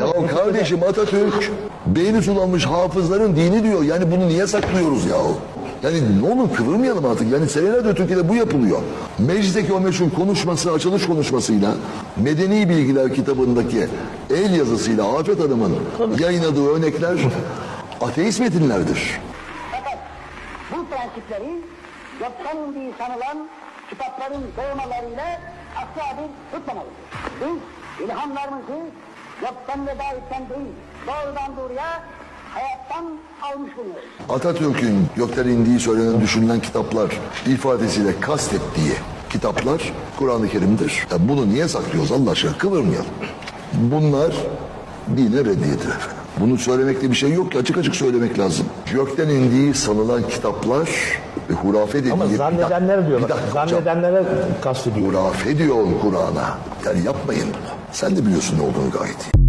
Ya kardeşim Atatürk beyni sulanmış hafızların dini diyor. Yani bunu niye saklıyoruz ya? Yani ne olur kıvırmayalım artık. Yani senelerdir Türkiye'de bu yapılıyor. Meclisteki o meşhur konuşması, açılış konuşmasıyla Medeni Bilgiler kitabındaki el yazısıyla Afet Hanım'ın yayınladığı örnekler ateist metinlerdir. Fakat bu prensipleri yoktan indiği sanılan kitapların doğmalarıyla asla bir tutmamalıdır. Biz ilhamlarımızı yoktan ve davetten değil, doğrudan doğruya hayattan almış bulunuyoruz. Atatürk'ün gökten indiği söylenen düşünülen kitaplar ifadesiyle kastettiği kitaplar Kur'an-ı Kerim'dir. Ya bunu niye saklıyoruz Allah aşkına kıvırmayalım. Bunlar dine reddiyedir efendim. Bunu söylemekte bir şey yok ki açık açık söylemek lazım. Gökten indiği sanılan kitaplar ve hurafe dediği... Ama zannedenlere hocam. Zannedenlere kastediyor. Hurafe diyor Kur'an'a. Yani yapmayın. Sen de biliyorsun ne olduğunu gayet iyi.